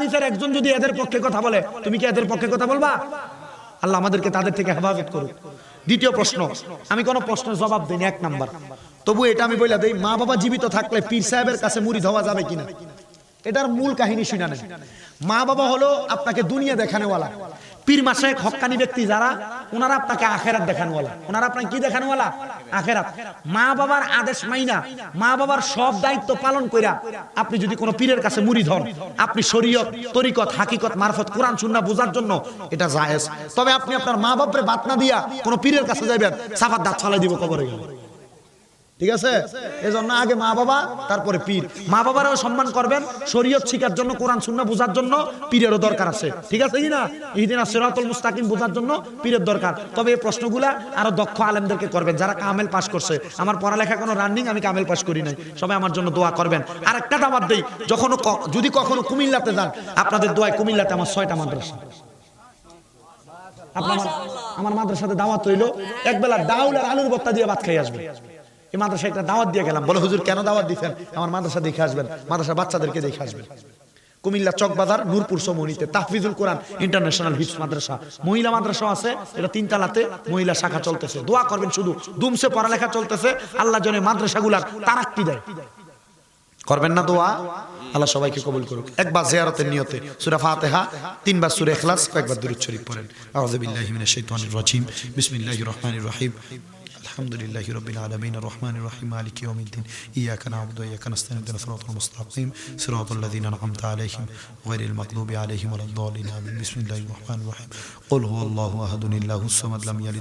হাদিসের একজন যদি এদের পক্ষে কথা বলে, তুমি কি এদের পক্ষে কথা বলবা? আল্লাহ আমাদেরকে তাদের থেকে হেফাজত করুক। দ্বিতীয় প্রশ্ন, আমি কোনো প্রশ্নের জবাব দিইনি, এক নাম্বার। তবু এটা আমি বলে দেই, মা বাবা জীবিত থাকলে পীর সাহেবের কাছে মুড়ি ধোয়া যাবে কিনা? এটার মূল কাহিনী শুনে মা বাবা হলো আপনাকে দুনিয়া দেখানোওয়ালা। পীর মাসে হক্কানি ব্যক্তি যারা ওনারা আপনাকে আখেরাত দেখানোওয়ালা ওনারা আপনাকে কি দেখানোওয়ালা আখেরাত। মা বাবার আদেশ মাইনা, মা বাবার সব দায়িত্ব পালন কইরা আপনি যদি কোনো পীরের কাছে মুড়ি ধন, আপনি শরীয়ত, তরিকত, হাকিকত, মারফত, কোরআন, সুন্নাহ বোঝার জন্য এটা জায়েজ। তবে আপনি আপনার মা বাপরে বাত না দিয়া কোনো পীরের কাছে যাবেন সাফার দাঁত ফালাই দিব কবরে গেলে। ঠিক আছে? এজন্য আগে মা বাবা, তারপরে পীর। মা বাবারাও সম্মান করবেন, শরীয়ত শিখার জন্য, কোরআন, সুন্নাহ বোঝার জন্য পীরেরও দরকার আছে। ঠিক আছে কি না? ইহদিনা সিরাতুল মুস্তাকিম বোঝার জন্য পীরের দরকার। তবে এই প্রশ্নগুলা আরও দক্ষ আলেমদেরকে করবেন, যারা কামেল পাস করছে। আমার পড়ালেখা কোনো রানিং, আমি কামেল পাস করি নাই। সবাই আমার জন্য দোয়া করবেন। আর একটা দাবাত দেই যখন যদি কখনো কুমিল্লাতে যান, আপনাদের দোয়ায় কুমিল্লাতে আমার ছয়টা মাদ্রাসা। আপনার আমার মাদ্রাসাতে দাওয়াত হইল একবেলা ডাউল আর আলুর বত্তা দিয়ে ভাত খাই আসবে। এই মাদ্রাসা একটা দাওয়াত দিয়ে গেলাম। বলে, হুজুর, কেন দাওয়াত দিচ্ছেন আমার মাদ্রাসা দেখে আসবেন মাদ্রাসা বাচ্চাদেরকে দেখে আসবেন। কুমিল্লা চকবাজার, নূরপুর সমনিতে, তাহফিজুল কোরআন, ইন্টারন্যাশনাল হিপস মাদ্রাসা। মহিলা মাদ্রাসা আছে, এটা তিনতলাতে মহিলা শাখা চলতেছে। দোয়া করবেন শুধু, দুমসে পড়ালেখা চলতেছে, আল্লাহ জনে মাদ্রাসাগুলার তারাক্তি দেয়। করবেন না দোয়া? আল্লাহ সবাইকে কবুল করুক। একবার জিয়ারতের নিয়তে সূরা ফাতিহা, তিনবার সূরা ইখলাস, কয়েকবার দুরূদ শরীফ পড়েন। আউযু বিল্লাহি মিনাশ শাইতানির রাজিম। বিসমিল্লাহির রহমানির রহিম। الحمد لله رب العالمين. الرحمن الرحيم. مالك يوم الدين. إياك نعبد وإياك نستعين. اهدنا الصراط المستقيم. صراط الذين أنعمت عليهم غير المغضوب عليهم ولا الضالين. بسم الله الرحمن الرحيم. قل هو الله أحد الله الصمد لم يلد